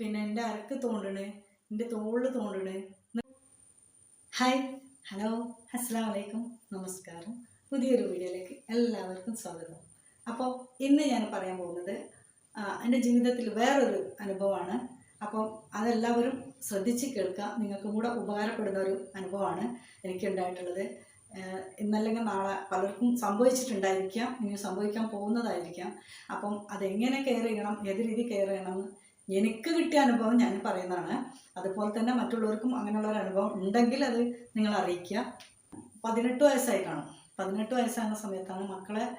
പിന്നെ എന്റെ അരക്ക് തോണ്ടണ് എന്റെ തോളിൽ തോണ്ടണ്. ഹായ് ഹലോ അസ്സാം വലൈക്കും നമസ്കാരം. പുതിയൊരു വീഡിയോയിലേക്ക് എല്ലാവർക്കും സ്വാഗതം. അപ്പോൾ ഇന്ന് ഞാൻ പറയാൻ പോകുന്നത് എന്റെ ജീവിതത്തിൽ വേറൊരു അനുഭവമാണ്. അപ്പോൾ അതെല്ലാവരും ശ്രദ്ധിച്ച് കേൾക്കുക നിങ്ങൾക്കും കൂടെ ഉപകാരപ്പെടുന്ന ഒരു അനുഭവമാണ് എനിക്കുണ്ടായിട്ടുള്ളത്. ഇന്നല്ലെങ്കിൽ നാളെ പലർക്കും സംഭവിച്ചിട്ടുണ്ടായിരിക്കാം ഇനി സംഭവിക്കാൻ പോകുന്നതായിരിക്കാം. അപ്പം അതെങ്ങനെ കെയർ ചെയ്യണം ഏത് രീതി കെയർ ചെയ്യണം എനിക്ക് കിട്ടിയ അനുഭവം ഞാൻ പറയുന്നതാണ്. അതുപോലെ തന്നെ മറ്റുള്ളവർക്കും അങ്ങനെയുള്ള ഒരു അനുഭവം ഉണ്ടെങ്കിൽ അത് നിങ്ങൾ അറിയിക്കുക. പതിനെട്ട് വയസ്സായി കാണും. പതിനെട്ട് വയസ്സാകുന്ന സമയത്താണ് മക്കളെ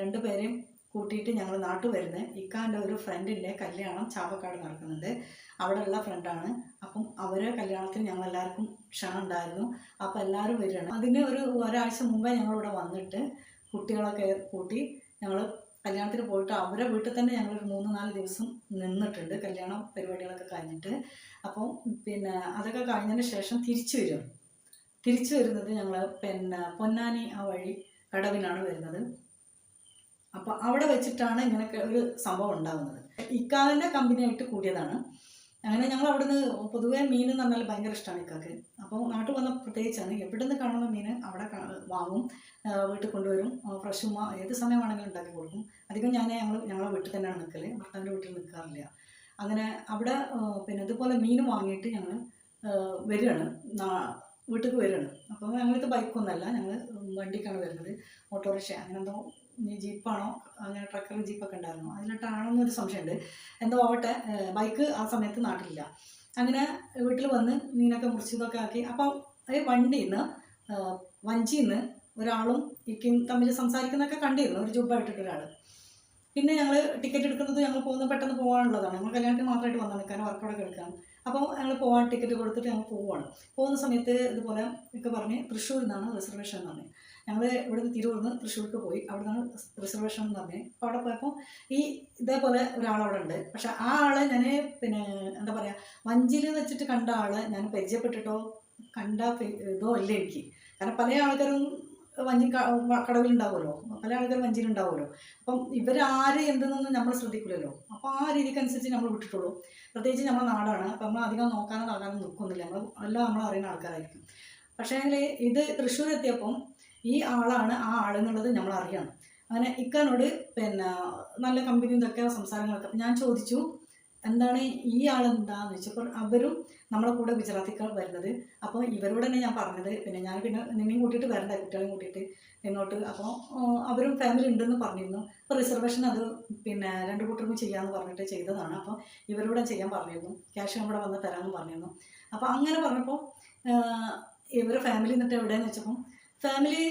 രണ്ടുപേരെയും കൂട്ടിയിട്ട് ഞങ്ങൾ നാട്ടിൽ വരുന്നത്. ഇക്കാന്റെ ഒരു ഫ്രണ്ടിന്റെ കല്യാണം ചാവക്കാട് നടക്കുന്നുണ്ട്. അവിടെയുള്ള ഫ്രണ്ടാണ് അപ്പം അവരെ കല്യാണത്തിന് ഞങ്ങൾ എല്ലാവർക്കും ക്ഷണം ഉണ്ടായിരുന്നു. അപ്പം എല്ലാവരും വരികയാണ്. അതിന് ഒരു ഒരാഴ്ച മുമ്പേ ഞങ്ങളിവിടെ വന്നിട്ട് കുട്ടികളൊക്കെ കൂട്ടി ഞങ്ങൾ കല്യാണത്തിന് പോയിട്ട് അവരെ വീട്ടിൽ തന്നെ ഞങ്ങൾ ഒരു മൂന്ന് നാല് ദിവസം നിന്നിട്ടുണ്ട്. കല്യാണം പരിപാടികളൊക്കെ കഴിഞ്ഞിട്ട്. അപ്പോൾ പിന്നെ അതൊക്കെ കഴിഞ്ഞതിന് ശേഷം തിരിച്ചു വരും. തിരിച്ചു വരുന്നത് ഞങ്ങൾ പിന്നെ പൊന്നാനി ആ വഴി കടവിനാണ് വരുന്നത്. അപ്പോൾ അവിടെ വെച്ചിട്ടാണ് ഇങ്ങനെയൊക്കെ ഒരു സംഭവം ഉണ്ടാകുന്നത് ഇക്കാലിന്റെ കമ്പനിയായിട്ട് കൂടിയതാണ്. അങ്ങനെ ഞങ്ങൾ അവിടുന്ന് പൊതുവെ മീൻ എന്ന് പറഞ്ഞാൽ ഭയങ്കര ഇഷ്ടമാണ് ഇക്കാക്ക്. അപ്പോൾ നാട്ടിൽ വന്ന പ്രത്യേകിച്ചാണ് എവിടെ നിന്ന് കാണുന്ന മീൻ അവിടെ വാങ്ങും വീട്ടിൽ കൊണ്ടുവരും ഫ്രഷ് ഉമ്മ ഏത് സമയമാണെങ്കിലും ഉണ്ടാക്കി കൊടുക്കും. അധികം ഞാൻ ഞങ്ങൾ ഞങ്ങളെ വീട്ടിൽ തന്നെയാണ് നിൽക്കൽ ഭർത്താവിന്റെ വീട്ടിൽ നിൽക്കാറില്ല അങ്ങനെ അവിടെ പിന്നെ ഇതുപോലെ മീൻ വാങ്ങിയിട്ട് ഞങ്ങൾ വരികയാണ്. വീട്ടിലേക്ക് വരികയാണ്. അപ്പോൾ ഞങ്ങളിത് ബൈക്കൊന്നുമല്ല ഞങ്ങൾ വണ്ടിക്കാണ് വരുന്നത്. ഓട്ടോറിക്ഷ അങ്ങനെ എന്തോ ജീപ്പാണോ? അങ്ങനെ ട്രക്കർ ജീപ്പൊക്കെ ഉണ്ടായിരുന്നു. അതിലിട്ടാണോ എന്നൊരു സംശയമുണ്ട്. എന്തോ ആവട്ടെ ബൈക്ക് ആ സമയത്ത് നാട്ടിലില്ല. അങ്ങനെ വീട്ടിൽ വന്ന് മീനൊക്കെ മുറിച്ചതൊക്കെ ആക്കി. അപ്പം ഈ വണ്ടിയിൽ നിന്ന് വഞ്ചിയിൽ നിന്ന് ഒരാളും ഇക്കും തമ്മിൽ സംസാരിക്കുന്നതൊക്കെ കണ്ടിരുന്നു. ഒരു ജുബായിട്ടിട്ട് ഒരാൾ പിന്നെ ഞങ്ങൾ ടിക്കറ്റ് എടുക്കുന്നത് ഞങ്ങൾ പോകുന്നത് പെട്ടെന്ന് പോകാനുള്ളതാണ്. ഞങ്ങൾ കല്യാണത്തിന് മാത്രമായിട്ട് വന്നാൽ നിൽക്കാൻ വർക്കൗട്ടൊക്കെ എടുക്കാൻ. അപ്പോൾ ഞങ്ങൾ പോകാൻ ടിക്കറ്റ് കൊടുത്തിട്ട് ഞങ്ങൾ പോവുകയാണ് പോകുന്ന സമയത്ത് ഇതുപോലെ ഒക്കെ പറഞ്ഞ് തൃശ്ശൂരിൽ നിന്നാണ് റിസർവേഷൻ എന്ന് ഞങ്ങൾ ഇവിടുന്ന് തിരൂർന്ന് തൃശ്ശൂർക്ക് പോയി. അവിടെ നിന്നാണ് റിസർവേഷൻ എന്ന് പറഞ്ഞു. അപ്പോൾ അവിടെ പോയപ്പോൾ ഈ ഇതേപോലെ ഒരാളവിടെ ഉണ്ട് പക്ഷെ ആ ആളെ ഞാൻ പിന്നെ എന്താ പറയുക വഞ്ചിയിൽ വെച്ചിട്ട് കണ്ട ആളെ ഞാൻ പരിചയപ്പെട്ടിട്ടോ കണ്ട ഇതോ അല്ല എനിക്ക്. കാരണം പല ആൾക്കാരും വഞ്ചി കടവിലുണ്ടാവുമല്ലോ. പല ആൾക്കാരും വഞ്ചിയിലുണ്ടാവുമല്ലോ. അപ്പം ഇവരാര് എന്തെന്നൊന്നും നമ്മൾ ശ്രദ്ധിക്കില്ലല്ലോ അപ്പോൾ ആ രീതിക്ക് അനുസരിച്ച് നമ്മൾ വിട്ടിട്ടുള്ളൂ. പ്രത്യേകിച്ച് നമ്മുടെ നാടാണ്. അപ്പം നമ്മൾ അധികം നോക്കാനോ നോക്കാനോ നിൽക്കുന്നില്ല. നമ്മൾ എല്ലാം നമ്മൾ അറിയുന്ന ആൾക്കാരായിരിക്കും. പക്ഷേ ഇത് തൃശ്ശൂർ എത്തിയപ്പം ഈ ആളാണ് ആ ആളെന്നുള്ളത് നമ്മൾ അറിയണം. അങ്ങനെ ഇക്കാനോട് പിന്നെ നല്ല കമ്പനി ഇതൊക്കെ സംസാരങ്ങളൊക്കെ ഞാൻ ചോദിച്ചു എന്താണ് ഈ ആൾ എന്താന്ന്? വെച്ചപ്പോൾ അവരും നമ്മളെ കൂടെ ഗുജറാത്തിക്കാർ വരുന്നത്. അപ്പോൾ ഇവരോട് തന്നെ ഞാൻ പറഞ്ഞത് പിന്നെ ഞാൻ പിന്നെ നിന്നെയും കൂട്ടിയിട്ട് വരണ്ട കുട്ടികളെയും കൂട്ടിയിട്ട് ഇങ്ങോട്ട്. അപ്പോൾ അവരും ഫാമിലി ഉണ്ടെന്ന് പറഞ്ഞിരുന്നു. അപ്പോൾ റിസർവേഷൻ അത് പിന്നെ രണ്ട് കൂട്ടർക്കും ചെയ്യാമെന്ന് പറഞ്ഞിട്ട് ചെയ്തതാണ്. അപ്പോൾ ഇവരോട് ചെയ്യാൻ പറഞ്ഞിരുന്നു. ക്യാഷ് നമ്മുടെ വന്ന് തരാമെന്ന് പറഞ്ഞിരുന്നു. അപ്പോൾ അങ്ങനെ പറഞ്ഞപ്പോൾ ഇവരുടെ ഫാമിലി എന്നിട്ട് എവിടെയെന്ന് വെച്ചപ്പം ഫാമിലി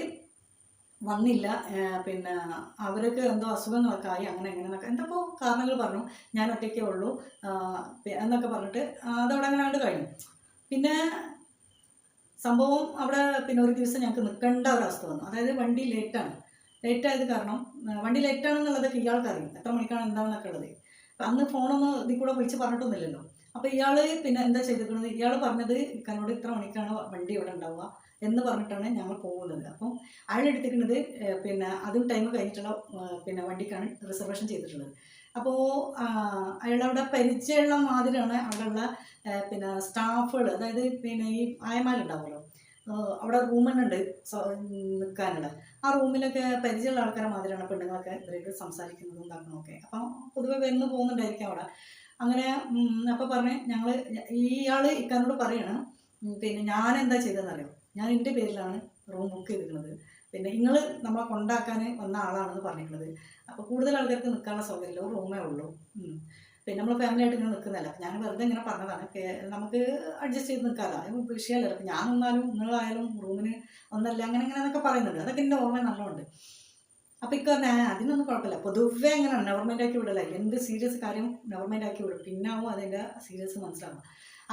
വന്നില്ല. പിന്നെ അവർക്ക് എന്തോ അസുഖങ്ങളൊക്കെ ആയി. അങ്ങനെ എങ്ങനെ എന്നൊക്കെ എന്തൊക്കെ കാരണങ്ങൾ പറഞ്ഞു. ഞാൻ ഒറ്റയ്ക്കേ ഉള്ളൂ. എന്നൊക്കെ പറഞ്ഞിട്ട് അതവിടെ അങ്ങനെ കണ്ട് കഴിഞ്ഞു. പിന്നെ സംഭവം അവിടെ പിന്നെ ഒരു ദിവസം ഞങ്ങൾക്ക് നിൽക്കേണ്ട ഒരു അവസ്ഥ വന്നു. അതായത് വണ്ടി ലേറ്റാണ്. ലേറ്റായത് കാരണം വണ്ടി ലേറ്റാണെന്നുള്ളതൊക്കെ ഇയാൾക്ക് അറിയും എത്ര മണിക്കാണ് എന്താണെന്നൊക്കെ ഉള്ളത്. അന്ന് ഫോണൊന്നും ഇതിൽ കൂടെ വിളിച്ച് പറഞ്ഞിട്ടൊന്നുമില്ലല്ലോ. അപ്പോൾ ഇയാൾ പിന്നെ എന്താ ചെയ്തിരിക്കുന്നത് ഇയാൾ പറഞ്ഞത് കനോട് ഇത്ര മണിക്കാണ് വണ്ടി ഇവിടെ ഉണ്ടാവുക എന്ന് പറഞ്ഞിട്ടാണ് ഞങ്ങൾ പോകുന്നത്. അപ്പം അയാൾ എടുത്തിരിക്കുന്നത് പിന്നെ അതും ടൈം കഴിഞ്ഞിട്ടുള്ള പിന്നെ വണ്ടിക്കാണ് റിസർവേഷൻ ചെയ്തിട്ടുള്ളത്. അപ്പോൾ അയാളവിടെ പരിചയമുള്ള മാതിരിയാണ് അവിടെയുള്ള പിന്നെ സ്റ്റാഫുകൾ അതായത് പിന്നെ ഈ ആയമാരുണ്ടാവുമല്ലോ. അവിടെ റൂമ് തന്നെ ഉണ്ട് നിൽക്കാനുള്ള ആ റൂമിലൊക്കെ പരിചയമുള്ള ആൾക്കാരെ മാതിരിയാണ് പെണ്ണുങ്ങളൊക്കെ ഇവരായിട്ട് സംസാരിക്കുന്നതും ഇതാക്കണമൊക്കെ അപ്പം പൊതുവെ വന്ന് പോകുന്നുണ്ടായിരിക്കും അവിടെ. അങ്ങനെ അപ്പോൾ പറഞ്ഞ് ഞങ്ങൾ ഇയാൾ ഇക്കാരനോട് പറയണം പിന്നെ ഞാൻ എന്താ ചെയ്തതെന്നറിയോ? ഞാൻ എന്റെ പേരിലാണ് റൂം ബുക്ക് ചെയ്തിരിക്കുന്നത്. പിന്നെ നിങ്ങൾ നമ്മളെ കൊണ്ടാക്കാൻ വന്ന ആളാണെന്ന് പറഞ്ഞിട്ടുള്ളത് അപ്പോൾ കൂടുതൽ ആൾക്കാർക്ക് നിൽക്കാനുള്ള സൗകര്യമില്ല. റൂമേ ഉള്ളൂ. പിന്നെ നമ്മൾ ഫാമിലി ആയിട്ട് ഇങ്ങനെ നിൽക്കുന്നില്ല ഞാൻ വെറുതെ ഇങ്ങനെ പറഞ്ഞതാണ്. നമുക്ക് അഡ്ജസ്റ്റ് ചെയ്ത് നിൽക്കാമല്ലോ അത് വിഷയമല്ല ഞാൻ വന്നാലും നിങ്ങളായാലും റൂമിന് ഒന്നല്ല അങ്ങനെ അങ്ങനെ എന്നൊക്കെ പറയുന്നുണ്ട്. അതൊക്കെ എന്റെ ഓർമ്മ നല്ലോണ്ട്. അപ്പം ഇക്ക പറഞ്ഞ അതിനൊന്നും കുഴപ്പമില്ല. പൊതുവെ അങ്ങനെ നെവർമെന്റ് ആക്കി വിടല. എന്ത് സീരിയസ് കാര്യം നെവർമെന്റ് ആക്കി വിടും. പിന്നാവും അതിന്റെ സീരിയസ് മനസ്സിലാവും.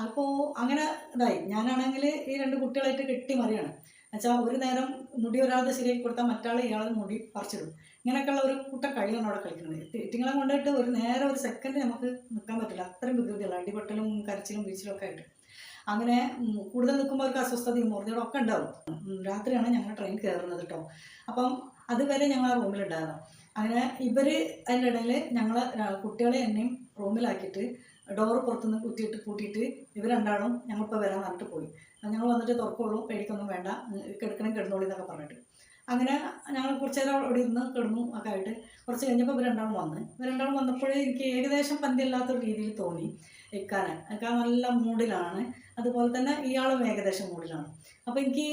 അപ്പോൾ അങ്ങനെ ഇതായി. ഞാനാണെങ്കിൽ ഈ രണ്ട് കുട്ടികളായിട്ട് കെട്ടി മറിയാണ്. എന്നുവെച്ചാൽ ഒരു നേരം മുടി ഒരാളുടെ ശരിയാക്കി കൊടുത്താൽ മറ്റാൾ ഇയാളെ മുടി പറിച്ചിടും. ഇങ്ങനെയൊക്കെയുള്ള ഒരു കൂട്ട കളിയാണ് അവിടെ കളിക്കുന്നത്. ഇറ്റിങ്ങളെ കൊണ്ടിട്ട് ഒരു നേരം ഒരു സെക്കൻഡ് നമുക്ക് നിൽക്കാൻ പറ്റില്ല. അത്രയും വികൃതികൾ അടിപൊട്ടലും കരച്ചിലും വീച്ചിലും ഒക്കെ ആയിട്ട്. അങ്ങനെ കൂടുതൽ നിൽക്കുമ്പോൾ അവർക്ക് അസ്വസ്ഥതയും മുറിഞ്ഞകളും ഒക്കെ ഉണ്ടാവും. രാത്രിയാണ് ഞങ്ങൾ ട്രെയിൻ കയറുന്നത് കേട്ടോ അപ്പം അതുവരെ ഞങ്ങൾ റൂമിലുണ്ടായിരുന്നു. അങ്ങനെ ഇവർ അതിന്റെ ഇടയിൽ ഞങ്ങൾ കുട്ടികളെ എന്നെയും റൂമിലാക്കിയിട്ട് ഡോർ പുറത്തുനിന്ന് കുത്തിയിട്ട് പൂട്ടിയിട്ട് ഇവർ രണ്ടാളും ഞങ്ങളിപ്പോൾ വരാൻ പറഞ്ഞിട്ട് പോയി. ഞങ്ങൾ വന്നിട്ട് തുറക്കുള്ളൂ പേടിക്കൊന്നും വേണ്ട കിടക്കണം കിടന്നോളി എന്നൊക്കെ പറഞ്ഞിട്ട്. അങ്ങനെ ഞങ്ങൾ കുറച്ച് നേരം അവിടെ ഇരുന്ന് കിടന്നു ഒക്കെ ആയിട്ട്. കുറച്ച് കഴിഞ്ഞപ്പോൾ ഇവർ രണ്ടാളും വന്ന്. ഇവർ രണ്ടാളും വന്നപ്പോഴേ എനിക്ക് ഏകദേശം പന്തിയല്ലാത്തൊരു രീതിയിൽ തോന്നി ഇക്കാനെ ഇക്കാൻ നല്ല മൂഡിലാണ്. അതുപോലെ തന്നെ ഇയാളും ഏകദേശം മൂഡിലാണ്. അപ്പോൾ എനിക്ക്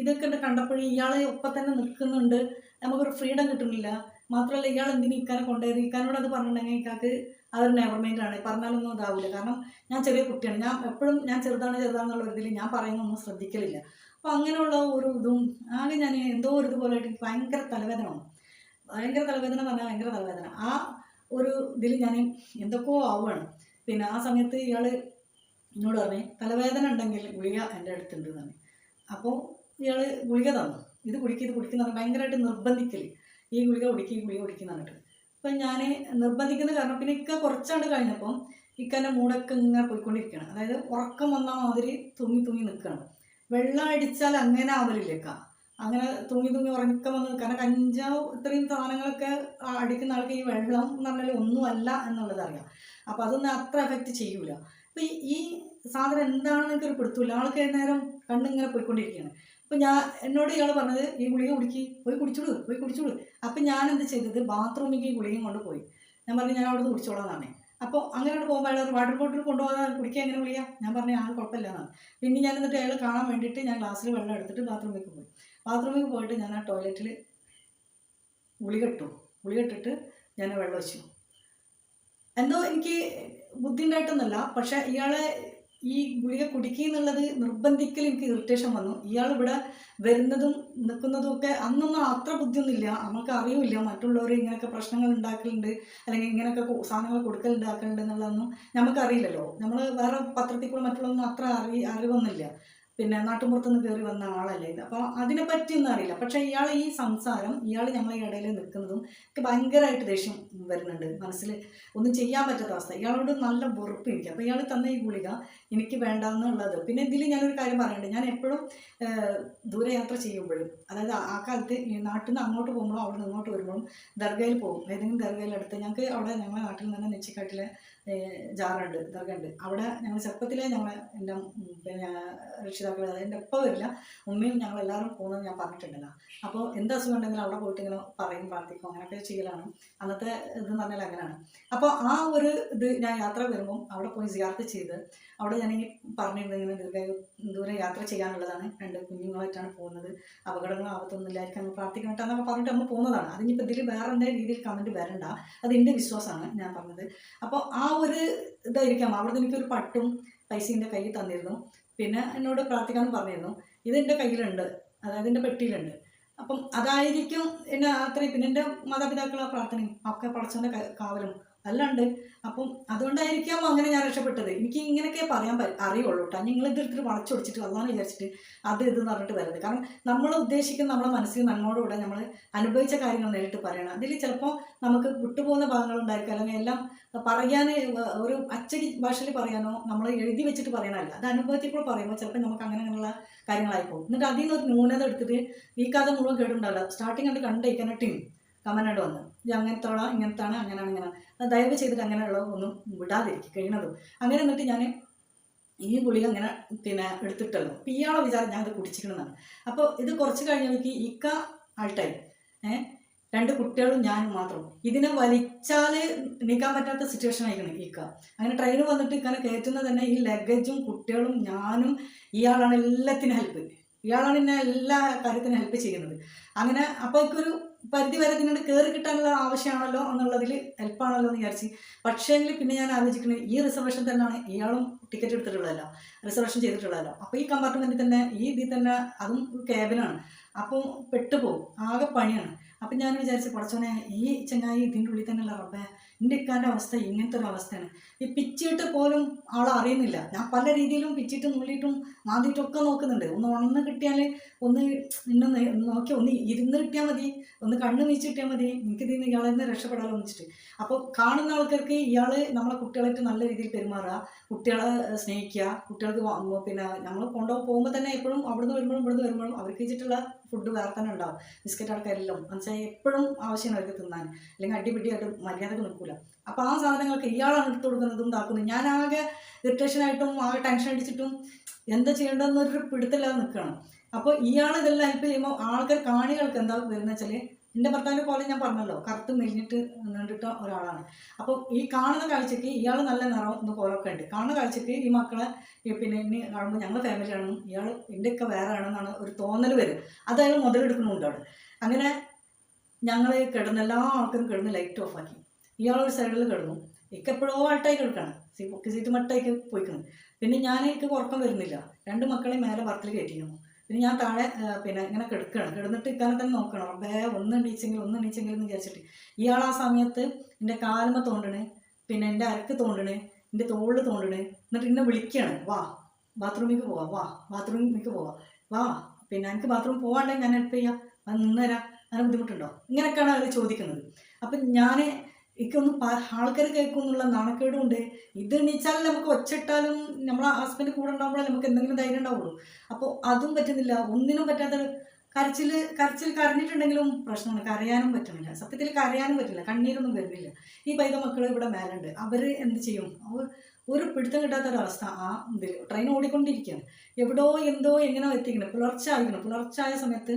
ഇതൊക്കെ കണ്ടപ്പോഴും ഇയാൾ ഒപ്പം തന്നെ നിൽക്കുന്നുണ്ട്. നമുക്കൊരു ഫ്രീഡം കിട്ടുന്നില്ല. മാത്രമല്ല ഇയാൾ എന്തിനും ഇക്കാനെ കൊണ്ടുപോയത്? ഇക്കാനോട് അത് പറഞ്ഞിട്ടുണ്ടെങ്കിൽ ഇക്കാക്ക് അതൊരു നെവർ മൈൻഡ് ആണ്. പറഞ്ഞാലൊന്നും ഇതാവില്ല കാരണം ഞാൻ ചെറിയ കുട്ടിയാണ്. ഞാൻ എപ്പോഴും ഞാൻ ചെറുതാണ് ചെറുതാണെന്നുള്ള ഇതിൽ ഞാൻ പറയുന്നൊന്നും ശ്രദ്ധിക്കലില്ല. അപ്പോൾ അങ്ങനെയുള്ള ഒരു ഇതും ആകെ ഞാൻ എന്തോ ഒരു ഇതുപോലെ ഭയങ്കര തലവേദന വന്നു ഭയങ്കര തലവേദന എന്ന് പറഞ്ഞാൽ ഭയങ്കര തലവേദന. ആ ഒരു ഇതിൽ ഞാൻ എന്തൊക്കെയോ ആവുകയാണ്. പിന്നെ ആ സമയത്ത് ഇയാൾ എന്നോട് പറഞ്ഞേ തലവേദന ഉണ്ടെങ്കിൽ ഗുളിക എന്റെ അടുത്തുണ്ട് എന്നാണ് അപ്പോൾ ഇയാൾ ഗുളിക തന്നു. ഇത് കുടിക്കുക ഇത് കുടിക്കുന്ന ഭയങ്കരമായിട്ട് നിർബന്ധിക്കൽ ഈ ഗുളിക കുടിക്കുക ഈ ഗുളിക കുടിക്കുന്ന പറഞ്ഞിട്ട്. അപ്പം ഞാൻ നിർബന്ധിക്കുന്ന കാരണം പിന്നെ ഇക്ക കുറച്ചാണ്ട് കഴിഞ്ഞപ്പം ഇക്കന്റെ മൂടൊക്കെ ഇങ്ങനെ പോയിക്കൊണ്ടിരിക്കുകയാണ്. അതായത് ഉറക്കം വന്ന മാതിരി തൂങ്ങി തൂങ്ങി നിൽക്കുകയാണ്. വെള്ളം അടിച്ചാൽ അങ്ങനെ ആവലില്ലേക്ക അങ്ങനെ തൂങ്ങി തൂങ്ങി ഉറക്കം വന്ന് കാരണം കഞ്ചാവ് ഇത്രയും സാധനങ്ങളൊക്കെ അടിക്കുന്ന ആൾക്ക് ഈ വെള്ളം എന്ന് പറഞ്ഞാൽ ഒന്നുമല്ല എന്നുള്ളത് അറിയാം. അപ്പോൾ അതൊന്നും അത്ര എഫക്റ്റ് ചെയ്യൂല. അപ്പോൾ ഈ സാധനം എന്താണെന്ന് എനിക്കൊരു പിടുത്തൂല ആൾക്ക് നേരം കണ്ണിങ്ങനെ പോയിക്കൊണ്ടിരിക്കുകയാണ്. അപ്പോൾ ഞാൻ എന്നോട് ഇയാൾ പറഞ്ഞത് ഈ ഗുളിക കുടിക്കി. പോയി കുടിച്ചോളൂ പോയി കുടിച്ചോളൂ. അപ്പം ഞാൻ എന്ത് ചെയ്തത്? ബാത്റൂമിലേക്ക് ഈ ഗുളികയും കൊണ്ട് പോയി. ഞാൻ പറഞ്ഞു ഞാൻ അവിടെ കുടിച്ചോളാം എന്നാണ്. അപ്പോൾ അങ്ങനെ പോകുമ്പോൾ അയാൾ വാട്ടർ ബോട്ടിൽ കൊണ്ടുപോകാൻ കുടിക്കാൻ എങ്ങനെ വിളിയാ? ഞാൻ പറഞ്ഞു ആൾ കുഴപ്പമില്ല എന്നാണ് പിന്നെ ഞാൻ എന്നിട്ട് അയാൾ കാണാൻ വേണ്ടിയിട്ട് ഞാൻ ഗ്ലാസ്സിൽ വെള്ളം എടുത്തിട്ട് ബാത്റൂമിൽ പോയി. ബാത്റൂമിൽ പോയിട്ട് ഞാൻ ആ ടോയ്ലറ്റിൽ ഗുളിക കെട്ടു ഗുളിക കെട്ടിട്ട് ഞാൻ വെള്ളം വെച്ചു എന്തോ എനിക്ക് ബുദ്ധി പക്ഷേ പക്ഷെ ഇയാളെ ഈ ഗുളിക കുടിക്കുക എന്നുള്ളത് നിർബന്ധിക്കൽ എനിക്ക് ഇറിറ്റേഷൻ വന്നു. ഇയാൾ ഇവിടെ വരുന്നതും നിൽക്കുന്നതും ഒക്കെ അന്നൊന്നും അത്ര ബുദ്ധിയൊന്നുമില്ല. നമുക്ക് അറിയില്ല മറ്റുള്ളവർ ഇങ്ങനെയൊക്കെ പ്രശ്നങ്ങൾ ഉണ്ടാക്കലുണ്ട്. അല്ലെങ്കിൽ ഇങ്ങനെയൊക്കെ സാധനങ്ങൾ സാധനങ്ങൾ കൊടുക്കലുണ്ടാക്കലുണ്ട് എന്നുള്ളതൊന്നും നമുക്കറിയില്ലല്ലോ നമ്മൾ വേറെ പത്രത്തിൽ കൂടെ മറ്റുള്ളതൊന്നും അത്ര അറി അറിവൊന്നുമില്ല. പിന്നെ നാട്ടുമ്പുറത്തുനിന്ന് കയറി വന്ന ആളല്ലേ ഇത്? അപ്പോൾ അതിനെപ്പറ്റി ഒന്നും അറിയില്ല. പക്ഷേ ഇയാൾ ഈ സംസാരം ഇയാൾ ഞങ്ങളെ ഇടയിൽ നിൽക്കുന്നതും ഒക്കെ ഭയങ്കരമായിട്ട് ദേഷ്യം വരുന്നുണ്ട് മനസ്സിൽ. ഒന്നും ചെയ്യാൻ പറ്റാത്ത അവസ്ഥ. ഇയാളോട് നല്ല വെറുപ്പ് എനിക്ക്. അപ്പോൾ ഇയാൾ തന്ന ഈ ഗുളിക എനിക്ക് വേണ്ടെന്നുള്ളത്. പിന്നെ ഇതിൽ ഞാനൊരു കാര്യം പറയുന്നുണ്ട്. ഞാൻ എപ്പോഴും ദൂരയാത്ര ചെയ്യുമ്പോഴും അതായത് ആ കാലത്ത് നാട്ടിൽ നിന്ന് അങ്ങോട്ട് പോകുമ്പോഴും അവിടെ നിന്ന് ഇങ്ങോട്ട് വരുമ്പോഴും ദർഗയിൽ പോകും. ഏതെങ്കിലും ദർഗയിൽ അടുത്ത് ഞങ്ങൾക്ക് അവിടെ ഞങ്ങളുടെ നാട്ടിൽ നിന്ന് നെച്ചിക്കാട്ടിലെ ജാറുണ്ട് ഇതൊക്കെ ഉണ്ട് അവിടെ ഞങ്ങൾ ചെറുപ്പത്തിലേ ഞങ്ങൾ എന്റെ പിന്നെ രക്ഷിതാക്കൾ അതായത് എന്റെ ഒപ്പം വരില്ല ഉമ്മയും ഞങ്ങൾ എല്ലാവരും പോകുന്നത് ഞാൻ പറഞ്ഞിട്ടുണ്ടല്ലോ. അപ്പോൾ എന്ത് അസുഖം ഉണ്ടെങ്കിലും അവിടെ പോയിട്ട് ഇങ്ങനെ പറയും പ്രാർത്ഥിക്കും അങ്ങനെയൊക്കെ ചെയ്യലാണ്. അന്നത്തെ ഇതെന്ന് പറഞ്ഞാൽ അങ്ങനെയാണ്. അപ്പോൾ ആ ഒരു ഇത് ഞാൻ യാത്ര വരുമ്പം അവിടെ പോയി സിയാർത്ത് ചെയ്ത് അവിടെ ഞാൻ ഈ പറഞ്ഞിരുന്നത് ദീർഘ ദൂരെ യാത്ര ചെയ്യാനുള്ളതാണ്. രണ്ട് കുഞ്ഞുങ്ങളായിട്ടാണ് പോകുന്നത്. അപകടങ്ങളും ആവത്തൊന്നും ഇല്ലായിരിക്കും നമ്മൾ പ്രാർത്ഥിക്കണട്ടെ എന്നൊക്കെ പറഞ്ഞിട്ട് നമ്മൾ പോകുന്നതാണ്. അതിനിപ്പോൾ ഇതിൽ വേറെ എന്തെങ്കിലും രീതിയിൽ കമന്റ് വരണ്ട. അത് എന്റെ വിശ്വാസമാണ് ഞാൻ പറഞ്ഞത്. അപ്പോൾ ആ ഒരു ഇതായിരിക്കാം. അവിടെ നിന്ന് എനിക്കൊരു പട്ടും പൈസ എന്റെ കയ്യിൽ തന്നിരുന്നു. പിന്നെ എന്നോട് പ്രാർത്ഥിക്കാൻ പറഞ്ഞിരുന്നു. ഇത് എന്റെ കയ്യിലുണ്ട്. അതായത് എന്റെ പെട്ടിയിലുണ്ട്. അപ്പം അതായിരിക്കും എന്നെ അത്രയും പിന്നെ എന്റെ മാതാപിതാക്കളുടെ പ്രാർത്ഥനയും ഒക്കെ പടച്ചവന്റെ കാവലും എല്ലാം ഉണ്ട് അപ്പം അതുകൊണ്ടായിരിക്കാം അങ്ങനെ ഞാൻ രക്ഷപ്പെട്ടത്? എനിക്ക് ഇങ്ങനെയൊക്കെ പറയാൻ അറിയുള്ളൂ കേട്ടോ നിങ്ങൾ ഇതെടുത്തിട്ട് വളച്ചൊടിച്ചിട്ട് വന്നാന്ന് വിചാരിച്ചിട്ട് അത് ഇത് എന്ന് പറഞ്ഞിട്ട് വരരുത്. കാരണം നമ്മൾ ഉദ്ദേശിക്കുന്ന നമ്മുടെ മനസ്സിൽ നന്മയോടുകൂടെ നമ്മൾ അനുഭവിച്ച കാര്യങ്ങൾ നേരിട്ട് പറയണം. അതിൽ ചിലപ്പോൾ നമുക്ക് വിട്ടുപോകുന്ന ഭാഗങ്ങൾ ഉണ്ടായിരിക്കും. അല്ലെങ്കിൽ എല്ലാം പറയാൻ ഒരു അച്ചടി ഭാഷയിൽ പറയാനോ നമ്മൾ എഴുതി വെച്ചിട്ട് പറയണമല്ല അത് അനുഭവത്തിൽ കൂടെ പറയുമ്പോൾ ചിലപ്പോൾ നമുക്ക് അങ്ങനെ അങ്ങനെയുള്ള കാര്യങ്ങളായിപ്പോകും. എന്നിട്ട് അതിൽ നിന്ന് ഒരു ന്യൂനത എടുത്തിട്ട് ഈ കഥ മുഴുവൻ കേട്ടിട്ടുണ്ടാവില്ല സ്റ്റാർട്ടിങ് കണ്ട് കണ്ടേക്കാൻ കമനോട് വന്ന് ഇത് അങ്ങനത്തോള ഇങ്ങനത്താണ് അങ്ങനെയാണ് ഇങ്ങനെയാണ്. ദയവ് ചെയ്തിട്ട് അങ്ങനെയുള്ള ഒന്നും വിടാതിരിക്കും കഴിയണതും. അങ്ങനെ എന്നിട്ട് ഞാൻ ഈ ഗുളിക അങ്ങനെ പിന്നെ എടുത്തിട്ടല്ലോ. അപ്പം ഇയാളെ വിചാരം ഞാനത് കുടിച്ചിക്കണമെന്നാണ് അപ്പോൾ ഇത് കുറച്ച് കഴിഞ്ഞവർക്ക് ഇക്ക ആൾട്ടായി. രണ്ട് കുട്ടികളും ഞാനും മാത്രം. ഇതിനെ വലിച്ചാൽ നീക്കാൻ പറ്റാത്ത സിറ്റുവേഷൻ ആയിരിക്കണം ഇക്ക. അങ്ങനെ ട്രെയിൻ വന്നിട്ട് ഇങ്ങനെ കയറ്റുന്നത് തന്നെ ഈ ലഗേജും കുട്ടികളും ഞാനും ഇയാളാണ് എല്ലാത്തിനും ഹെൽപ്പ് ഇയാളാണ് എന്നെ എല്ലാ കാര്യത്തിനും ഹെൽപ്പ് ചെയ്യുന്നത്. അങ്ങനെ അപ്പോൾ എനിക്കൊരു പരിധി വരെ ഇതിനോട് കയറി കിട്ടാനുള്ള ആവശ്യമാണല്ലോ എന്നുള്ളതിൽ ഹെൽപ്പാണല്ലോ എന്ന് വിചാരിച്ച്. പക്ഷേങ്കിൽ പിന്നെ ഞാൻ ആലോചിക്കുന്നത് ഈ റിസർവേഷൻ തന്നെയാണ് ഇയാളും ടിക്കറ്റ് എടുത്തിട്ടുള്ളതല്ലോ. റിസർവേഷൻ ചെയ്തിട്ടുള്ളതല്ലോ. അപ്പോൾ ഈ കമ്പാർട്ട്മെന്റിൽ തന്നെ ഈ ഇതിൽ തന്നെ അതും ക്യാബിനാണ് അപ്പോൾ പെട്ടുപോകും. ആകെ പണിയാണ്. അപ്പം ഞാൻ വിചാരിച്ചു പടച്ചോനെ ഈ ചങ്ങായി ഇതിന്റെ ഉള്ളിൽ തന്നെ ഉള്ള റബ്ബേ? എന്റെ ഇക്കാന്റെ അവസ്ഥ ഇങ്ങനത്തെ ഒരു അവസ്ഥയാണ്. ഈ പിച്ചിട്ട് പോലും ആളെ അറിയുന്നില്ല. ഞാൻ പല രീതിയിലും പിച്ചിട്ട് നുള്ളിയിട്ടും മാന്തിയിട്ടും ഒക്കെ നോക്കുന്നുണ്ട്. ഒന്ന് ഉണന്ന് കിട്ടിയാൽ ഒന്ന് ഇന്നൊന്ന് നോക്കി ഒന്ന് ഇരുന്ന് കിട്ടിയാൽ മതി. ഒന്ന് കണ്ണ് നീച്ച് കിട്ടിയാൽ മതി. എനിക്ക് ഇതിൽ നിന്ന് ഇയാളെ നിന്ന് രക്ഷപ്പെടാമല്ലോ വെച്ചിട്ട്. അപ്പോൾ കാണുന്ന ആൾക്കാർക്ക് ഇയാൾ നമ്മളെ കുട്ടികളായിട്ട് നല്ല രീതിയിൽ പെരുമാറുക കുട്ടികളെ സ്നേഹിക്കുക കുട്ടികൾക്ക് പിന്നെ നമ്മൾ കൊണ്ടുപോകുമ്പോൾ തന്നെ എപ്പോഴും അവിടുന്ന് വരുമ്പോഴും ഇവിടുന്ന് വരുമ്പോഴും അവർക്ക് വെച്ചിട്ടുള്ള ഫുഡ് വേറെ തന്നെ ഉണ്ടാവും. ബിസ്ക്കറ്റ് ആൾക്കാരെല്ലാം. എന്നുവെച്ചാൽ എപ്പോഴും ആവശ്യമാണ് അവർക്ക് തിന്നാൻ. അല്ലെങ്കിൽ അടിപിടിയായിട്ട് മര്യാദയ്ക്ക് നിൽക്കില്ല അപ്പോൾ ആ സാധനങ്ങളൊക്കെ ഇയാളാണ് എടുത്തു കൊടുക്കുന്നതും ഇതാക്കുന്നത്. ഞാൻ ആകെ ഇറിറ്റേഷനായിട്ടും ആകെ ടെൻഷൻ അടിച്ചിട്ടും എന്താ ചെയ്യേണ്ടതെന്നൊരു പിടുത്തില്ലാതെ നിൽക്കണം അപ്പോൾ ഇയാൾ ഇതെല്ലാം ഹെൽപ്പ് ചെയ്യുമ്പോൾ ആൾക്കാർ കാണികൾക്ക് എന്താ വരുന്നത് വെച്ചാൽ എന്റെ ഭർത്താവിന്റെ പോലെ ഞാൻ പറഞ്ഞല്ലോ കറുത്ത് മെലിഞ്ഞിട്ട് നീണ്ടിട്ട ഒരാളാണ്. അപ്പോൾ ഈ കാണുന്ന കാഴ്ചക്ക് ഇയാൾ നല്ല നിറം കോലൊക്കെ ഉണ്ട്. കാണുന്ന കാഴ്ചക്ക് ഈ മക്കളെ പിന്നെ ഇനി കാണുമ്പോൾ ഞങ്ങൾ ഫാമിലിയാണ് ഇയാൾ എന്റെയൊക്കെ വേറെ ആണെന്നാണ് ഒരു തോന്നൽ വരും. അത് അയാൾ മുതലെടുക്കുന്നുണ്ട് അവിടെ. അങ്ങനെ ഞങ്ങൾ കിടന്ന് എല്ലാ ആൾക്കാരും കിടന്ന് ലൈറ്റ് ഓഫ് ആക്കി. ഇയാൾ ഒരു സൈഡിൽ കിടന്നു. എപ്പോഴോ ആട്ടായി കിടക്കണം. സീറ്റ് മട്ടായിക്ക് പോയിക്കുന്നു പിന്നെ ഞാൻ എനിക്ക് ഉറക്കം വരുന്നില്ല. രണ്ട് മക്കളെ മേലെ വർത്തിൽ കയറ്റിയിരുന്നു പിന്നെ ഞാൻ താഴെ പിന്നെ ഇങ്ങനെ കിടക്കണം. കിടന്നിട്ട് ഇക്കാനെ തന്നെ നോക്കണം. അപ്പേ ഒന്ന് എണീച്ചെങ്കിൽ ഒന്ന് എണീച്ചെങ്കിൽ എന്ന് വിചാരിച്ചിട്ട്. ഇയാൾ ആ സമയത്ത് എന്റെ കാലുമ തോണ്ടണ് പിന്നെ എന്റെ അരക്ക് തോണ്ടണ് എന്റെ തോളിൽ തോണ്ടണ്. എന്നിട്ട് എന്നെ വിളിക്കുകയാണ് വാ ബാത്റൂമിലേക്ക് പോവാം വാ ബാത്റൂമിലേക്ക് പോവാം. വാ പിന്നെ എനിക്ക് ബാത്റൂം പോകാണ്ടെങ്കിൽ ഞാൻ ഹെൽപ്പ് ചെയ്യാം? അത് നിന്നുതരാം അങ്ങനെ ബുദ്ധിമുട്ടുണ്ടോ? ഇങ്ങനെയൊക്കെയാണ് അവർ ചോദിക്കുന്നത്. അപ്പം ഞാൻ എനിക്കൊന്നും ആൾക്കാർ കേൾക്കുന്നുള്ള നാണക്കേടും ഉണ്ട് ഇത് എണീച്ചാൽ നമുക്ക് ഒച്ചിട്ടാലും നമ്മളെ ഹസ്ബൻഡ് കൂടെ ഉണ്ടാകുമ്പോഴേ നമുക്ക് എന്തെങ്കിലും ധൈര്യം ഉണ്ടാവുള്ളൂ. അപ്പോൾ അതും പറ്റുന്നില്ല. ഒന്നിനും പറ്റാത്ത കരച്ചിൽ കരച്ചിൽ കരഞ്ഞിട്ടുണ്ടെങ്കിലും പ്രശ്നമാണ്. കരയാനും പറ്റുന്നില്ല. സത്യത്തിൽ കരയാനും പറ്റില്ല. കണ്ണീരൊന്നും വരുന്നില്ല. ഈ പൈത മക്കൾ ഇവിടെ മേലുണ്ട്. അവർ എന്ത് ചെയ്യും? അവർ ഒരു പിടുത്തം കിട്ടാത്ത ഒരവസ്ഥ ആ ഇതിൽ ട്രെയിൻ ഓടിക്കൊണ്ടിരിക്കുകയാണ്. എവിടോ എന്തോ എങ്ങനെ എത്തിക്കണം പുലർച്ചെ ആയിരിക്കണം പുലർച്ചെ ആയ സമയത്ത്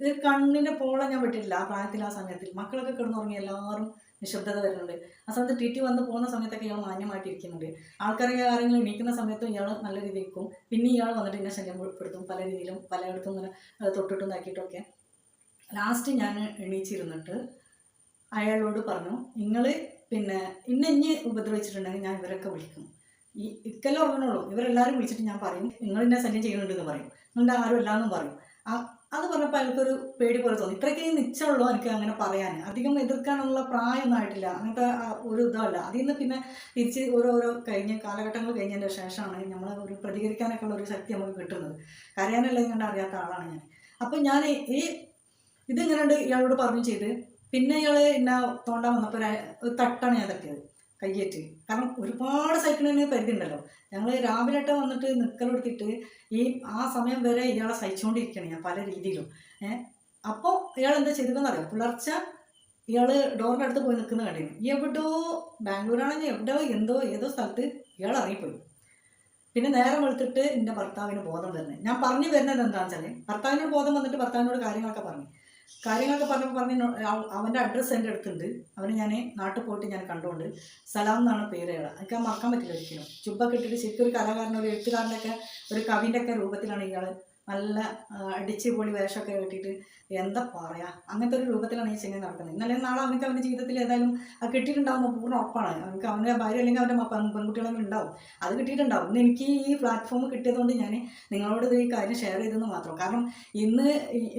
ഇത് കണ്ണിന്റെ പോള ഞാൻ വിട്ടിട്ടില്ല. ആ പ്രായത്തിൽ ആ സമയത്തിൽ. മക്കളൊക്കെ കിടന്നുറങ്ങി എല്ലാവരും നിശബ്ദത വരുന്നുണ്ട്. ആ സമയത്ത് ടി ടി വന്ന് പോകുന്ന സമയത്തൊക്കെ ഇയാൾ മാന്യമായിട്ടിരിക്കുന്നുണ്ട്. ആൾക്കാരെ ആരെങ്കിലും എണീക്കുന്ന സമയത്തും ഇയാൾ നല്ല രീതിയിൽ നിൽക്കും. പിന്നെ ഇയാൾ വന്നിട്ട് എന്നെ ശല്യപ്പെടുത്തും. പല രീതിയിലും പലയിടത്തും ഇങ്ങനെ തൊട്ടിട്ടും ഇതാക്കിയിട്ടൊക്കെ. ലാസ്റ്റ് ഞാൻ എണീച്ചിരുന്നിട്ട് അയാളോട് പറഞ്ഞു നിങ്ങൾ പിന്നെ ഇന്നെ ഇനി ഉപദ്രവിച്ചിട്ടുണ്ടെങ്കിൽ ഞാൻ ഇവരൊക്കെ വിളിക്കും. ഈ ഇക്കെല്ലാം ഉറങ്ങണുള്ളൂ ഇവരെല്ലാവരും വിളിച്ചിട്ട് ഞാൻ പറയും നിങ്ങൾ എന്നെ ശല്യം ചെയ്യുന്നുണ്ടെന്ന് പറയും. നിങ്ങളുടെ ആരും ഇല്ലാന്നും പറയും. ആ അത് പറഞ്ഞപ്പോൾ അയാൾക്കൊരു പേടി പോലെ തോന്നി. ഇത്രയ്ക്ക് നിശ്ചയമുള്ളൂ എനിക്ക് അങ്ങനെ പറയാൻ അധികം എതിർക്കാനുള്ള പ്രായമൊന്നും ആയിട്ടില്ല. അങ്ങനത്തെ ഒരു ഇതല്ല. അതിൽ നിന്ന് പിന്നെ തിരിച്ച് ഓരോരോ കഴിഞ്ഞ കാലഘട്ടങ്ങൾ കഴിഞ്ഞതിന്റെ ശേഷമാണ് നമ്മൾ ഒരു പ്രതികരിക്കാനൊക്കെ ഉള്ള ഒരു ശക്തി നമുക്ക് കിട്ടുന്നത്. കരയാനല്ല ഇങ്ങനെ അറിയാത്ത ആളാണ് ഞാൻ. അപ്പം ഞാൻ ഈ ഇതിങ്ങനെ ഇയാളോട് പറഞ്ഞു ചെയ്ത്. പിന്നെ ഇയാൾ എന്നാ തോണ്ടാൻ വന്നപ്പോൾ ഒരു തട്ടാണ് ഞാൻ തട്ടിയത്. കയ്യേറ്റ്. കാരണം ഒരുപാട് സൈക്കിളിന് പരിധി ഉണ്ടല്ലോ ഞങ്ങൾ രാവിലെ വന്നിട്ട് നിൽക്കലെടുത്തിട്ട് ഈ ആ സമയം വരെ ഇയാളെ സഹിച്ചുകൊണ്ടിരിക്കുകയാണ് ഞാൻ പല രീതിയിലും. ഏഹ് അപ്പോൾ ഇയാൾ എന്താ ചെയ്തതെന്ന് അറിയാം? പുലർച്ചെ ഇയാൾ ഡോറിന്റെ അടുത്ത് പോയി നിൽക്കുന്ന കണ്ടിരുന്നു. എവിടെയോ ബാംഗ്ലൂരാണെങ്കിൽ എവിടെയോ എന്തോ ഏതോ സ്ഥലത്ത് ഇയാൾ ഇറങ്ങിപ്പോയി. പിന്നെ നേരം വെളുത്തിട്ട് എന്റെ ഭർത്താവിന് ബോധം വരുന്നത്. ഞാൻ പറഞ്ഞു വരുന്നത് എന്താണെന്ന് വെച്ചാൽ ഭർത്താവിനോട് ബോധം വന്നിട്ട് ഭർത്താവിനോട് കാര്യങ്ങളൊക്കെ പറഞ്ഞു. കാര്യങ്ങളൊക്കെ പറഞ്ഞപ്പോൾ പറഞ്ഞു "നോ- അവ- അവന്റെ അഡ്രസ്സ് എന്റെ അടുത്തുണ്ട്. അവനെ ഞാൻ നാട്ടിൽ പോയിട്ട് ഞാൻ കണ്ടുകൊണ്ട് സലാം എന്നാണ് പേര് അയാൾ എനിക്ക് മറക്കാൻ പറ്റില്ല ഒരിക്കലും. ചുബൊക്കെ ഇട്ടിട്ട് ശരിക്കും ഒരു കലാകാരൻ ഒരു എഴുത്തുകാരന്റെ ഒക്കെ ഒരു കവിന്റെ ഒക്കെ രൂപത്തിലാണ് ഇയാൾ നല്ല അടിച്ച് പൊളി വേഷമൊക്കെ കെട്ടിയിട്ട് എന്താ പറയാ? അങ്ങനത്തെ ഒരു രൂപത്തിലാണ് ഈ ചെങ്ങനെ നടക്കുന്നത്. ഇന്നലെ നാളെ അവനക്ക് അവന്റെ ജീവിതത്തിൽ ഏതായാലും അത് കിട്ടിയിട്ടുണ്ടാവുമ്പോൾ പൂർണ ഉറപ്പാണ്. അവനക്ക് അവന്റെ ഭാര്യ അല്ലെങ്കിൽ അവന്റെ പെൺകുട്ടികളെങ്കിലും ഉണ്ടാവും. അത് കിട്ടിയിട്ടുണ്ടാവും. ഇന്ന് എനിക്ക് ഈ പ്ലാറ്റ്ഫോം കിട്ടിയതുകൊണ്ട് ഞാൻ നിങ്ങളോട് ഈ കാര്യം ഷെയർ ചെയ്തെന്ന് മാത്രം. കാരണം ഇന്ന്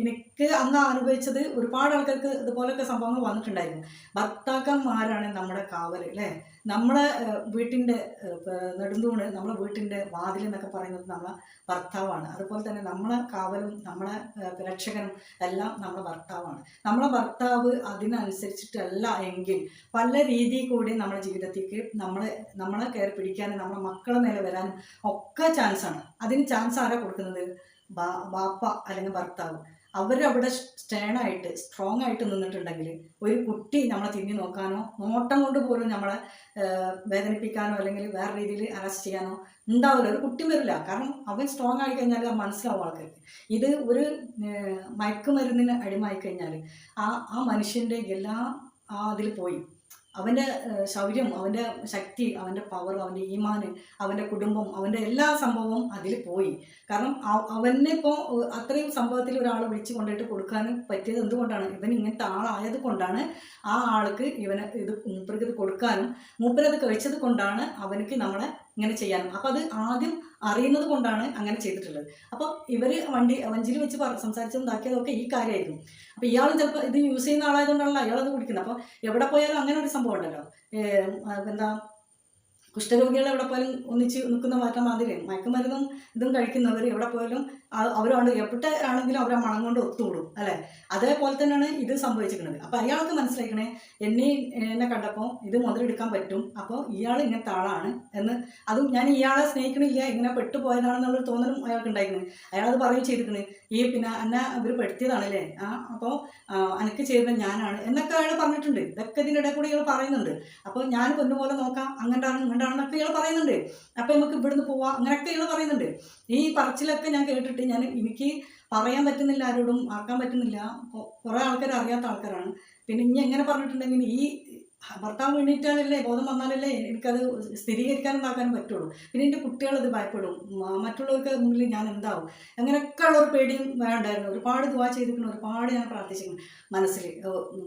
എനിക്ക് അന്ന് അനുഭവിച്ചത് ഒരുപാട് ആൾക്കാർക്ക് ഇതുപോലൊക്കെ സംഭവങ്ങൾ വന്നിട്ടുണ്ടായിരുന്നു. ഭർത്താക്കന്മാരാണ് നമ്മുടെ കാവൽ അല്ലേ? നമ്മളെ വീട്ടിന്റെ നെടുന്തൂണ് നമ്മളെ വീട്ടിന്റെ വാതിൽ എന്നൊക്കെ പറയുന്നത് നമ്മളെ ഭർത്താവാണ്. അതുപോലെ തന്നെ നമ്മളെ കാവലും നമ്മളെ രക്ഷകനും എല്ലാം നമ്മളെ ഭർത്താവാണ്. നമ്മളെ ഭർത്താവ് അതിനനുസരിച്ചിട്ടല്ല എങ്കിൽ പല രീതിയിൽ കൂടി നമ്മുടെ ജീവിതത്തേക്ക് നമ്മളെ നമ്മളെ കയറി പിടിക്കാനും നമ്മളെ മക്കളെ മേലെ വരാനും ഒക്കെ ചാൻസാണ് അതിന് ചാൻസ് ആരാ കൊടുക്കുന്നത്? ബാപ്പ അല്ലെങ്കിൽ ഭർത്താവ്. അവരവിടെ സ്റ്റേണായിട്ട് സ്ട്രോങ് ആയിട്ട് നിന്നിട്ടുണ്ടെങ്കിൽ ഒരു കുട്ടി നമ്മളെ തിരിഞ്ഞു നോക്കാനോ നോട്ടം കൊണ്ട് പോലും നമ്മളെ വേദനിപ്പിക്കാനോ അല്ലെങ്കിൽ വേറെ രീതിയിൽ അറസ്റ്റ് ചെയ്യാനോ ഉണ്ടാവില്ല. ഒരു കുട്ടി വരില്ല. കാരണം അവൻ സ്ട്രോങ് ആയി കഴിഞ്ഞാൽ മനസ്സിലാവും ആൾക്കാർക്ക് ഇത് ഒരു മയക്കുമരുന്നിന് അടിമായി കഴിഞ്ഞാൽ ആ ആ മനുഷ്യന്റെ എല്ലാ ആ അതിൽ പോയി. അവന്റെ ശൗര്യം അവന്റെ ശക്തി അവന്റെ പവർ അവന്റെ ഈമാന് അവന്റെ കുടുംബം അവന്റെ എല്ലാ സംഭവവും അതിൽ പോയി. കാരണം അവ- അവനെ ഇപ്പോൾ അത്രയും സംഭവത്തിൽ ഒരാൾ വിളിച്ചു കൊണ്ടിട്ട് കൊടുക്കാൻ പറ്റിയത് എന്തുകൊണ്ടാണ്? ഇവൻ ഇങ്ങനത്തെ ആളായത് കൊണ്ടാണ് ആ ആൾക്ക് ഇവന് ഇത് മൂപ്പർക്ക് ഇത് കൊടുക്കാനും മൂപ്പരത് കഴിച്ചത് കൊണ്ടാണ് അവനക്ക് നമ്മളെ ഇങ്ങനെ ചെയ്യാനും. അപ്പോൾ അത് ആദ്യം അറിയുന്നത് കൊണ്ടാണ് അങ്ങനെ ചെയ്തിട്ടുള്ളത്. അപ്പോൾ ഇവർ വണ്ടി വഞ്ചിയിൽ വെച്ച് പറ- സംസാരിച്ചതും ഇതാക്കിയതൊക്കെ ഈ കാര്യമായിരുന്നു. അപ്പോൾ ഇയാൾ ചിലപ്പോൾ ഇത് യൂസ് ചെയ്യുന്ന ആളായതുകൊണ്ടാണല്ലോ അത് കുടിക്കുന്നത്. അപ്പോൾ എവിടെ പോയാലും അങ്ങനെ ഒരു സംഭവം ഉണ്ടല്ലോ. എന്താ കുഷ്ഠരോഗികൾ എവിടെ പോയാലും ഒന്നിച്ച് നിൽക്കുന്ന മാറ്റം മാതിരി മയക്കുമരുന്നും ഇതും കഴിക്കുന്നവർ എവിടെ പോയാലും അവരാണ് എവിടെ ആണെങ്കിലും അവരെ മണം കൊണ്ട് ഒത്തുകൂടും അല്ലെ? അതേപോലെ തന്നെയാണ് ഇത് സംഭവിച്ചിരിക്കുന്നത്. അപ്പോൾ അയാൾക്ക് മനസ്സിലാക്കണേ എന്നെ എന്നെ കണ്ടപ്പോൾ ഇത് മുതലെടുക്കാൻ പറ്റും അപ്പോൾ ഇയാൾ ഇങ്ങനത്തെ ആളാണ് എന്ന്. അതും ഞാൻ ഇയാളെ സ്നേഹിക്കണില്ല ഇങ്ങനെ പെട്ടുപോയതാണെന്നുള്ളൊരു തോന്നലും അയാൾക്ക് ഉണ്ടായിരിക്കുന്നത് അത് പറയും ചെയ്തിരിക്കുന്നത് ഈ പിന്നെ എന്നെ ഇവർ പെടുത്തിയതാണല്ലേ ആ അപ്പോൾ എനിക്ക് ചെയ്തത് ഞാനാണ് എന്നൊക്കെ അയാൾ പറഞ്ഞിട്ടുണ്ട്. ഇതൊക്കെ ഇതിന്റെ ഇടയിൽ കൂടി ഇയാൾ പറയുന്നുണ്ട്. അപ്പോൾ ഞാൻ പൊന്നുപോലെ നോക്കാം അങ്ങനെയാണ് ഇങ്ങോട്ടാണെന്നൊക്കെ ഇയാൾ പറയുന്നുണ്ട്. അപ്പോൾ നമുക്ക് ഇവിടുന്ന് പോവാം അങ്ങനെയൊക്കെ ഇയാൾ പറയുന്നുണ്ട്. ഈ പറച്ചിലൊക്കെ ഞാൻ കേട്ടിട്ട് ഞാൻ എനിക്ക് പറയാൻ പറ്റുന്നില്ല ആരോടും ആക്കാൻ പറ്റുന്നില്ല. കുറേ ആൾക്കാർ അറിയാത്ത ആൾക്കാരാണ്. പിന്നെ ഇനി എങ്ങനെ പറഞ്ഞിട്ടുണ്ടെങ്കിൽ ഈ ഭർത്താവ് വീണിട്ടാലല്ലേ ബോധം വന്നാലല്ലേ എനിക്കത് സ്ഥിരീകരിക്കാനും ഇതാക്കാനും പറ്റുള്ളൂ. പിന്നെ എന്റെ കുട്ടികളത് ഭയപ്പെടും. മറ്റുള്ളവർക്ക് മുന്നിൽ ഞാൻ എന്താവും? അങ്ങനെയൊക്കെ ഉള്ള ഒരു പേടിയും വേണ്ടായിരുന്നു. ഒരുപാട് ദുവാ ചെയ്തിരിക്കണം ഒരുപാട് ഞാൻ പ്രാർത്ഥിച്ചിരിക്കണം മനസ്സിൽ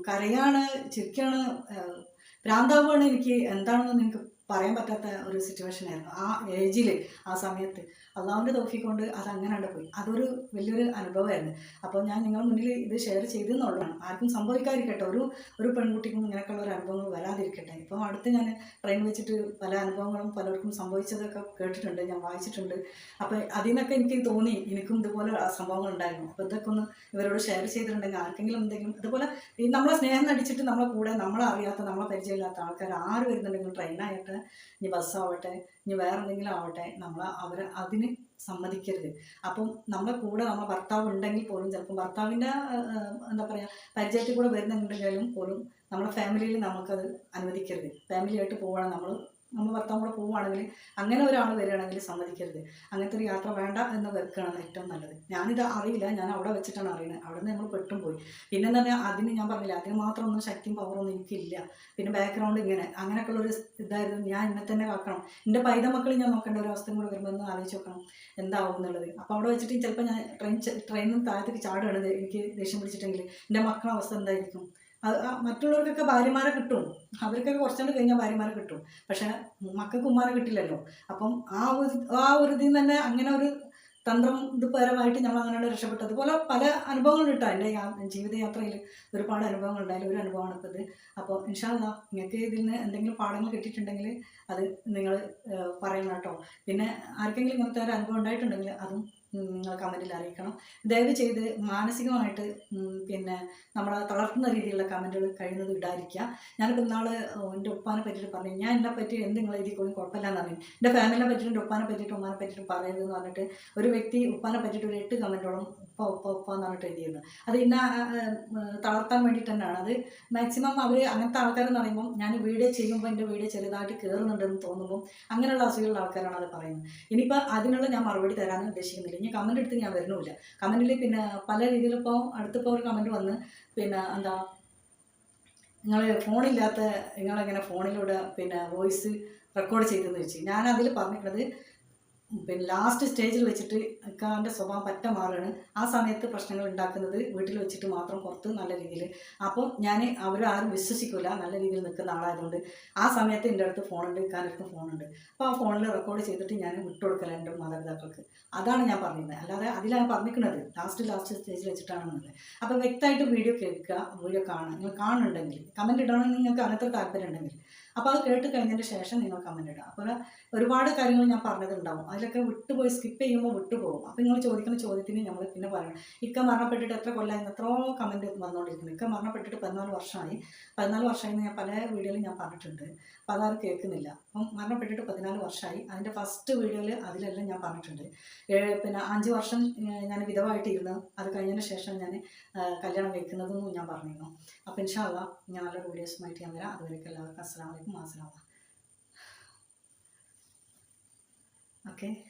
കരയാണ് ചിരിക്കാണ് ഭ്രാന്താവാണ് എനിക്ക് എന്താണെന്ന് നിങ്ങൾക്ക് പറയാൻ പറ്റാത്ത ഒരു സിറ്റുവേഷൻ ആയിരുന്നു. ആ ഏജിൽ ആ സമയത്ത്. അള്ളാഹുവിന്റെ തോഫി കൊണ്ട് അത് അങ്ങനെ അങ്ങട് പോയി. അതൊരു വലിയൊരു അനുഭവമായിരുന്നു. അപ്പോൾ ഞാൻ നിങ്ങളുടെ മുന്നിൽ ഇത് ഷെയർ ചെയ്തെന്നുള്ളതാണ്. ആർക്കും സംഭവിക്കാതിരിക്കട്ടെ. ഒരു ഒരു പെൺകുട്ടിക്കും ഇങ്ങനെയൊക്കെയുള്ള ഒരു അനുഭവങ്ങൾ വരാതിരിക്കട്ടെ. ഇപ്പോൾ അടുത്ത് ഞാൻ ട്രെയിൻ വെച്ചിട്ട് പല അനുഭവങ്ങളും പലർക്കും സംഭവിച്ചതൊക്കെ കേട്ടിട്ടുണ്ട്. ഞാൻ വായിച്ചിട്ടുണ്ട്. അപ്പോൾ അതിൽ നിന്നൊക്കെ എനിക്ക് തോന്നി എനിക്കും ഇതുപോലെ സംഭവങ്ങൾ ഉണ്ടായിരുന്നു. അപ്പോൾ ഇതൊക്കെ ഒന്ന് ഇവരോട് ഷെയർ ചെയ്തിട്ടുണ്ടെങ്കിൽ ആർക്കെങ്കിലും എന്തെങ്കിലും അതുപോലെ ഈ നമ്മളെ സ്നേഹം നടിച്ചിട്ട് നമ്മളെ കൂടെ നമ്മളെ അറിയാത്ത നമ്മളെ പരിചയമില്ലാത്ത ആൾക്കാർ ആര് വരുന്നുണ്ടെങ്കിലും ട്രെയിനായിട്ട് ഇനി ബസ്സാവട്ടെ ഇനി വേറെ എന്തെങ്കിലും ആവട്ടെ നമ്മൾ അവർ അതിന് സമ്മതിക്കരുത്. അപ്പം നമ്മളെ കൂടെ നമ്മളെ ഭർത്താവ് ഉണ്ടെങ്കിൽ പോലും ചിലപ്പോൾ ഭർത്താവിന്റെ എന്താ പറയുക പരിചയത്തിൽ കൂടെ വരുന്നുണ്ടെങ്കിലും പോലും നമ്മുടെ ഫാമിലിയിൽ നമുക്കത് അനുവദിക്കരുത്. ഫാമിലിയായിട്ട് പോകണം നമ്മൾ നമ്മൾ ഭർത്താവ് കൂടെ പോവുകയാണെങ്കിൽ അങ്ങനെ ഒരാൾ വരികയാണെങ്കിൽ സമ്മതിക്കരുത്. അങ്ങനത്തെ ഒരു യാത്ര വേണ്ട എന്ന് വെക്കുകയാണ് ഏറ്റവും നല്ലത്. ഞാനിത് അറിയില്ല. ഞാൻ അവിടെ വെച്ചിട്ടാണ് അറിയുന്നത് അവിടെ നിന്ന് നമ്മൾ പെട്ടും പോയി പിന്നെ പറയുക അതിന് ഞാൻ പറഞ്ഞില്ല അതിന് മാത്രം ഒന്നും ശക്തിയും പവറൊന്നും എനിക്കില്ല. പിന്നെ ബാക്ക്ഗ്രൗണ്ട് ഇങ്ങനെ. അങ്ങനെയൊക്കെയുള്ള ഒരു ഇതായിരുന്നു. ഞാൻ എന്നെ തന്നെ കാക്കണം. എന്റെ പൈത മക്കൾ ഞാൻ നോക്കേണ്ട ഒരു അവസ്ഥയും കൂടെ വരുമ്പോൾ ഒന്ന് ആലോചിച്ച് നോക്കണം. എന്താവും എന്നുള്ളത്. അപ്പോൾ അവിടെ വെച്ചിട്ട് ചിലപ്പോൾ ഞാൻ ട്രെയിൻ ട്രെയിനിൽ താഴത്തേക്ക് ചാടുകയാണ്. എനിക്ക് ദേഷ്യം പിടിച്ചിട്ടെങ്കിൽ. എന്റെ മക്കളുടെ അവസ്ഥ എന്തായിരിക്കും? മറ്റുള്ളവർക്കൊക്കെ ഭാര്യമാരെ കിട്ടും. അവർക്കൊക്കെ കുറച്ചുകൊണ്ട് കഴിഞ്ഞാൽ ഭാര്യമാരെ കിട്ടും. പക്ഷെ മക്കൾക്ക് ഉമ്മാരെ കിട്ടില്ലല്ലോ. അപ്പം ആ ഒരു ആ ഒരു ഇതിൽ തന്നെ അങ്ങനെ ഒരു തന്ത്രം ഇത് പരമായിട്ട് ഞങ്ങൾ അങ്ങനെയാണ് രക്ഷപ്പെട്ടത്. പോലെ പല അനുഭവങ്ങൾ കിട്ടാം എന്റെ ജീവിതയാത്രയിൽ ഒരുപാട് അനുഭവങ്ങൾ ഉണ്ടായാലും ഒരു അനുഭവമാണ് ഇപ്പോൾ ഇത് അപ്പോൾ ഇൻഷാല്ല നിങ്ങൾക്ക് ഇതിൽ നിന്ന് എന്തെങ്കിലും പാഠങ്ങൾ കിട്ടിയിട്ടുണ്ടെങ്കിൽ അത് നിങ്ങൾ പറയണം കേട്ടോ. പിന്നെ ആർക്കെങ്കിലും ഇങ്ങനത്തെ ഒരു അനുഭവം ഉണ്ടായിട്ടുണ്ടെങ്കിൽ അതും നിങ്ങൾ കമന്റിൽ അറിയിക്കണം. ദയവ് ചെയ്ത് മാനസികമായിട്ട് പിന്നെ നമ്മളെ തളർത്തുന്ന രീതിയിലുള്ള കമന്റുകൾ കഴിയുന്നത് ഇടാതിരിക്കുക ഞാനിപ്പോൾ ഇന്നാൾ എന്റെ ഉപ്പാനെ പറ്റിയിട്ട് പറഞ്ഞു. ഞാൻ എന്നെ പറ്റി എന്ത് നിങ്ങൾ എഴുതിക്കോളും കുഴപ്പമില്ലാന്ന് പറഞ്ഞു. എന്റെ ഫാമിലിനെ പറ്റിയിട്ട് എന്റെ ഉപ്പാനെ പറ്റിയിട്ട് ഉമ്മാനെ പറ്റിയിട്ട് പറയരുതെന്ന് പറഞ്ഞിട്ട് ഒരു വ്യക്തി ഉപ്പാനെ പറ്റിയിട്ട് ഒരു എട്ട് കമന്റോളം ഉപ്പ ഉപ്പ എന്ന് പറഞ്ഞിട്ട് എഴുതിയിരുന്നു അത് ഇന്ന തളർത്താൻ വേണ്ടിയിട്ട് തന്നെയാണ് അത് മാക്സിമം അവർ അങ്ങനത്തെ ആൾക്കാരെന്ന് പറയുമ്പോൾ ഞാൻ വീഡിയോ ചെയ്യുമ്പോൾ എന്റെ വീഡിയോ ചെറുതായിട്ട് കയറുന്നുണ്ടെന്ന് തോന്നുമ്പോൾ അങ്ങനെയുള്ള അസുഖമുള്ള ആൾക്കാരാണ് അത് പറയുന്നത്. ഇനിയിപ്പോൾ അതിനുള്ള ഞാൻ മറുപടി തരാൻ ഉദ്ദേശിക്കുന്നില്ല. ഇനി കമന്റ് എടുത്ത് ഞാൻ വരുന്നില്ല കമന്റിൽ പിന്നെ പല രീതിയിലിപ്പോൾ അടുത്തിപ്പോൾ ഒരു കമന്റ് വന്ന് പിന്നെ എന്താ നിങ്ങൾ ഫോണില്ലാത്ത നിങ്ങളെങ്ങനെ ഫോണിലൂടെ പിന്നെ വോയിസ് റെക്കോർഡ് ചെയ്തെന്ന് വെച്ച്. ഞാൻ പറഞ്ഞിട്ടുള്ളത് പിന്നെ ലാസ്റ്റ് സ്റ്റേജിൽ വെച്ചിട്ട് ഇക്കാന്റെ സ്വഭാവം പറ്റ മാറുകയാണ് ആ സമയത്ത് പ്രശ്നങ്ങൾ ഉണ്ടാക്കുന്നത് വീട്ടിൽ വെച്ചിട്ട് മാത്രം പുറത്ത് നല്ല രീതിയിൽ അപ്പോൾ ഞാൻ അവരാരും വിശ്വസിക്കില്ല നല്ല രീതിയിൽ നിൽക്കുന്ന ആളായതുകൊണ്ട് ആ സമയത്ത് എന്റെ അടുത്ത് ഫോണുണ്ട് ഇക്കാന്റെ ഫോണുണ്ട്. അപ്പോൾ ആ ഫോണിൽ റെക്കോർഡ് ചെയ്തിട്ട് ഞാൻ വിട്ടുകൊടുക്കല എന്റെ മാതാപിതാക്കൾക്ക്. അതാണ് ഞാൻ പറയുന്നത് അല്ലാതെ അതിലാണ് പറഞ്ഞിരിക്കുന്നത്. ലാസ്റ്റ് ലാസ്റ്റ് സ്റ്റേജിൽ വെച്ചിട്ടാണെന്നുള്ളത് അപ്പോൾ വ്യക്തമായിട്ട് വീഡിയോ കേൾക്കുക വീഡിയോ കാണുക. നിങ്ങൾ കാണുന്നുണ്ടെങ്കിൽ കമന്റ് ഇടണമെങ്കിൽ നിങ്ങൾക്ക് അങ്ങനത്തെ താല്പര്യം ഉണ്ടെങ്കിൽ അപ്പോൾ അത് കേട്ട് കഴിഞ്ഞതിന് ശേഷം നിങ്ങൾ കമന്റ് ഇടുക. അപ്പോൾ ഒരുപാട് കാര്യങ്ങൾ ഞാൻ പറഞ്ഞതുണ്ടാവും. അതിലൊക്കെ വിട്ടുപോയി സ്കിപ്പ് ചെയ്യുമ്പോൾ വിട്ടുപോകും. അപ്പോൾ നിങ്ങൾ ചോദിക്കുന്ന ചോദ്യത്തിന് നമ്മൾ പിന്നെ പറയണം. ഇക്ക മരണപ്പെട്ടിട്ട് എത്ര കൊല്ലമായി എത്രയോ കമന്റ് വന്നുകൊണ്ടിരിക്കുന്നു ഇക്ക മരണപ്പെട്ടിട്ട് പതിനാല് വർഷമായി. പതിനാല് വർഷമായി ഞാൻ പല വീഡിയോയിലും ഞാൻ പറഞ്ഞിട്ടുണ്ട്. അപ്പോൾ അതാരും കേൾക്കുന്നില്ല. അപ്പം മരണപ്പെട്ടിട്ട് പതിനാല് വർഷമായി. അതിന്റെ ഫസ്റ്റ് വീഡിയോയിൽ അതിലെല്ലാം ഞാൻ പറഞ്ഞിട്ടുണ്ട്. പിന്നെ അഞ്ച് വർഷം ഞാൻ വിധവായിട്ടിരുന്നു. അത് കഴിഞ്ഞതിന് ശേഷം ഞാൻ കല്യാണം കഴിക്കുന്നതെന്നും ഞാൻ പറഞ്ഞിരുന്നു. അപ്പോൾ ഇൻഷാല്ല ഞാൻ വീഡിയോസുമായിട്ട് ഞാൻ വരാം. അതുവരെയൊക്കെ എല്ലാവർക്കും അസ്സാം വലൈക്കും അസ്സലാം Okay.